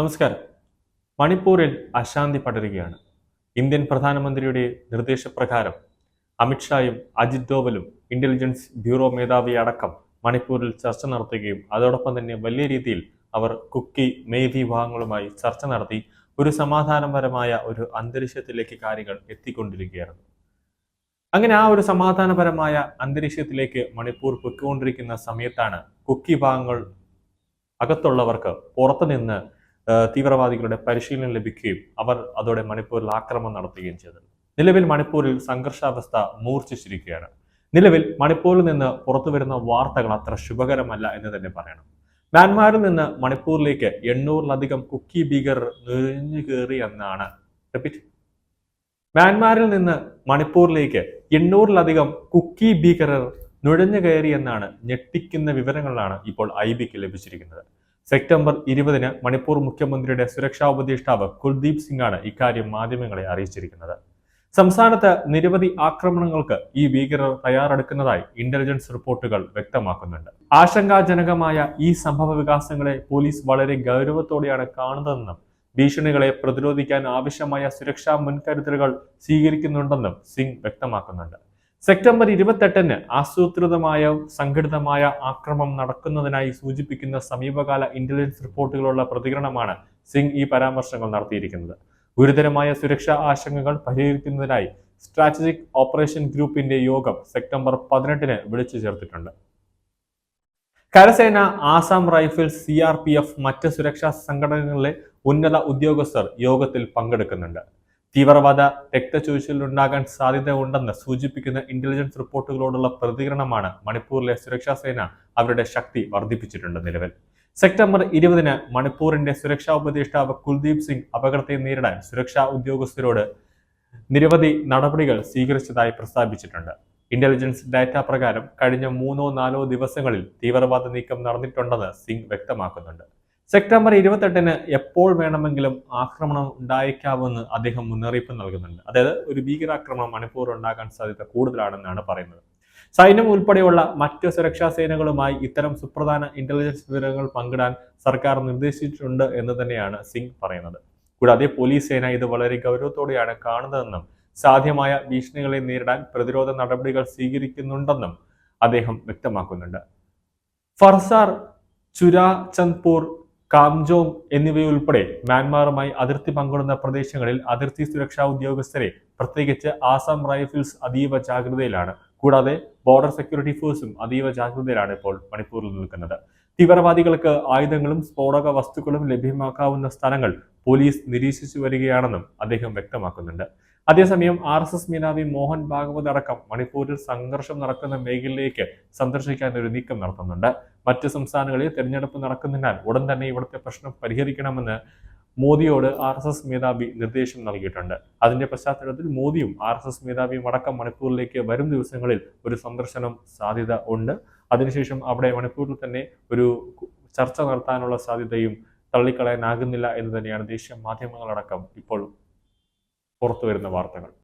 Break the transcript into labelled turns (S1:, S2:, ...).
S1: നമസ്കാരം. മണിപ്പൂരിൽ അശാന്തി പടരുകയാണ്. ഇന്ത്യൻ പ്രധാനമന്ത്രിയുടെ നിർദ്ദേശപ്രകാരം അമിത്ഷായും അജിത് ഡോവലും ഇന്റലിജൻസ് ബ്യൂറോ മേധാവി അടക്കം മണിപ്പൂരിൽ ചർച്ച നടത്തുകയും അതോടൊപ്പം തന്നെ വലിയ രീതിയിൽ അവർ കുക്കി മെയ് വിഭാഗങ്ങളുമായി ചർച്ച നടത്തി ഒരു സമാധാനപരമായ ഒരു അന്തരീക്ഷത്തിലേക്ക് കാര്യങ്ങൾ എത്തിക്കൊണ്ടിരിക്കുകയായിരുന്നു. അങ്ങനെ ആ ഒരു സമാധാനപരമായ അന്തരീക്ഷത്തിലേക്ക് മണിപ്പൂർ പൊയ്ക്കൊണ്ടിരിക്കുന്ന സമയത്താണ് കുക്കി ഭാഗങ്ങൾ അകത്തുള്ളവർക്ക് പുറത്തുനിന്ന് തീവ്രവാദികളുടെ പരിശീലനം ലഭിക്കുകയും അവർ അതോടെ മണിപ്പൂരിൽ ആക്രമണം നടത്തുകയും ചെയ്തത് നിലവിൽ മണിപ്പൂരിൽ സംഘർഷാവസ്ഥ മൂർച്ഛിച്ചിരിക്കുകയാണ്. നിലവിൽ മണിപ്പൂരിൽ നിന്ന് പുറത്തു വരുന്ന വാർത്തകൾ അത്ര ശുഭകരമല്ല എന്ന് തന്നെ പറയണം. മ്യാൻമാറിൽ നിന്ന് മണിപ്പൂരിലേക്ക് എണ്ണൂറിലധികം കുക്കി ഭീകരർ നുഴഞ്ഞു കയറി എന്നാണ്. റിപ്പീറ്റ് മ്യാൻമാറിൽ നിന്ന് മണിപ്പൂരിലേക്ക് എണ്ണൂറിലധികം കുക്കി ഭീകരർ നുഴഞ്ഞു കയറി എന്നാണ് ഞെട്ടിക്കുന്ന വിവരങ്ങളാണ് ഇപ്പോൾ ഐ ബിക്ക് ലഭിച്ചിരിക്കുന്നത്. സെപ്റ്റംബർ ഇരുപതിന് മണിപ്പൂർ മുഖ്യമന്ത്രിയുടെ സുരക്ഷാ ഉപദേഷ്ടാവ് കുൽദീപ് സിംഗ് ആണ് ഇക്കാര്യം മാധ്യമങ്ങളെ അറിയിച്ചിരിക്കുന്നത്. സംസ്ഥാനത്ത് നിരവധി ആക്രമണങ്ങൾക്ക് ഈ ഭീകരർ തയ്യാറെടുക്കുന്നതായി ഇന്റലിജൻസ് റിപ്പോർട്ടുകൾ വ്യക്തമാക്കുന്നുണ്ട്. ആശങ്കാജനകമായ ഈ സംഭവ വികാസങ്ങളെ പോലീസ് വളരെ ഗൗരവത്തോടെയാണ് കാണുന്നതെന്നും ഭീഷണികളെ പ്രതിരോധിക്കാൻ ആവശ്യമായ സുരക്ഷാ മുൻകരുതലുകൾ സ്വീകരിക്കുന്നുണ്ടെന്നും സിംഗ് വ്യക്തമാക്കുന്നുണ്ട്. സെപ്റ്റംബർ ഇരുപത്തെട്ടിന് ആസൂത്രിതമായ സംഘടിതമായ ആക്രമം നടക്കുന്നതിനായി സൂചിപ്പിക്കുന്ന സമീപകാല ഇന്റലിജൻസ് റിപ്പോർട്ടുകളുള്ള പ്രതികരണമാണ് സിംഗ് ഈ പരാമർശങ്ങൾ നടത്തിയിരിക്കുന്നത്. ഗുരുതരമായ സുരക്ഷാ ആശങ്കകൾ പരിഹരിക്കുന്നതിനായി സ്ട്രാറ്റജിക് ഓപ്പറേഷൻ ഗ്രൂപ്പിന്റെ യോഗം സെപ്റ്റംബർ പതിനെട്ടിന് വിളിച്ചു ചേർത്തിട്ടുണ്ട്. കരസേന Assam Rifles C R P F മറ്റ് സുരക്ഷാ സംഘടനകളിലെ ഉന്നത ഉദ്യോഗസ്ഥർ യോഗത്തിൽ പങ്കെടുക്കുന്നുണ്ട്. തീവ്രവാദ ഉണ്ടാകാൻ സാധ്യത ഉണ്ടെന്ന് സൂചിപ്പിക്കുന്ന ഇന്റലിജൻസ് റിപ്പോർട്ടുകളോടുള്ള പ്രതികരണമാണ് മണിപ്പൂരിലെ സുരക്ഷാ സേന അവരുടെ ശക്തി വർദ്ധിപ്പിച്ചിട്ടുണ്ട് നിലവിൽ. സെപ്റ്റംബർ ഇരുപതിന് മണിപ്പൂരിന്റെ സുരക്ഷാ ഉപദേഷ്ടാവ് കുൽദീപ് സിംഗ് അപകടത്തെ നേരിടാൻ സുരക്ഷാ ഉദ്യോഗസ്ഥരോട് നിരവധി നടപടികൾ സ്വീകരിച്ചതായി പ്രസ്താവിച്ചിട്ടുണ്ട്. ഇന്റലിജൻസ് ഡാറ്റ പ്രകാരം കഴിഞ്ഞ മൂന്നോ നാലോ ദിവസങ്ങളിൽ തീവ്രവാദ നീക്കം നടന്നിട്ടുണ്ടെന്ന് സിംഗ് വ്യക്തമാക്കുന്നുണ്ട്. സെപ്റ്റംബർ ഇരുപത്തെട്ടിന് എപ്പോൾ വേണമെങ്കിലും ആക്രമണം ഉണ്ടായേക്കാമെന്ന് അദ്ദേഹം മുന്നറിയിപ്പ് നൽകുന്നുണ്ട്. അതായത് ഒരു ഭീകരാക്രമണം മണിപ്പൂർ ഉണ്ടാകാൻ സാധ്യത കൂടുതലാണെന്നാണ് പറയുന്നത്. സൈന്യം ഉൾപ്പെടെയുള്ള മറ്റ് സുരക്ഷാ സേനകളുമായി ഇത്തരം സുപ്രധാന ഇന്റലിജൻസ് വിവരങ്ങൾ പങ്കിടാൻ സർക്കാർ നിർദ്ദേശിച്ചിട്ടുണ്ട് എന്ന് തന്നെയാണ് സിംഗ് പറയുന്നത്. കൂടാതെ പോലീസ് സേന ഇത് വളരെ ഗൗരവത്തോടെയാണ് കാണുന്നതെന്നും സാധ്യമായ ഭീഷണികളെ നേരിടാൻ പ്രതിരോധ നടപടികൾ സ്വീകരിക്കുന്നുണ്ടെന്നും അദ്ദേഹം വ്യക്തമാക്കുന്നുണ്ട്. ഫർസാർ ചുരാചന്ദ്പൂർ കാംജോങ് എന്നിവയുൾപ്പെടെ മ്യാൻമാറുമായി അതിർത്തി പങ്കിടുന്ന പ്രദേശങ്ങളിൽ അതിർത്തി സുരക്ഷാ ഉദ്യോഗസ്ഥരെ പ്രത്യേകിച്ച് ആസാം റൈഫിൾസ് അതീവ ജാഗ്രതയിലാണ്. കൂടാതെ ബോർഡർ സെക്യൂരിറ്റി ഫോഴ്സും അതീവ ജാഗ്രതയിലാണ് ഇപ്പോൾ മണിപ്പൂരിൽ നിൽക്കുന്നത്. തീവ്രവാദികൾക്ക് ആയുധങ്ങളും സ്ഫോടക വസ്തുക്കളും ലഭ്യമാക്കാവുന്ന സ്ഥലങ്ങൾ പോലീസ് നിരീക്ഷിച്ചു വരികയാണെന്നും അദ്ദേഹം വ്യക്തമാക്കുന്നുണ്ട്. അതേസമയം ആർ എസ് എസ് മേധാവി മോഹൻ ഭാഗവത് അടക്കം മണിപ്പൂരിൽ സംഘർഷം നടക്കുന്ന മേഖലയിലേക്ക് സന്ദർശിക്കാൻ ഒരു നീക്കം നടത്തുന്നുണ്ട്. മറ്റ് സംസ്ഥാനങ്ങളിൽ തെരഞ്ഞെടുപ്പ് നടക്കുന്നതിനാൽ ഉടൻ തന്നെ ഇവിടുത്തെ പ്രശ്നം പരിഹരിക്കണമെന്ന് മോദിയോട് ആർ എസ് എസ് മേധാവി നിർദ്ദേശം നൽകിയിട്ടുണ്ട്. അതിന്റെ പശ്ചാത്തലത്തിൽ മോദിയും ആർ എസ് എസ് മേധാവിയും അടക്കം മണിപ്പൂരിലേക്ക് വരും ദിവസങ്ങളിൽ ഒരു സന്ദർശനം സാധ്യത ഉണ്ട്. അതിനുശേഷം അവിടെ മണിപ്പൂരിൽ തന്നെ ഒരു ചർച്ച നടത്താനുള്ള സാധ്യതയും തള്ളിക്കളയാനാകുന്നില്ല എന്ന് തന്നെയാണ് ദേശീയ മാധ്യമങ്ങളടക്കം ഇപ്പോൾ പുറത്തു വരുന്ന വാർത്തകൾ.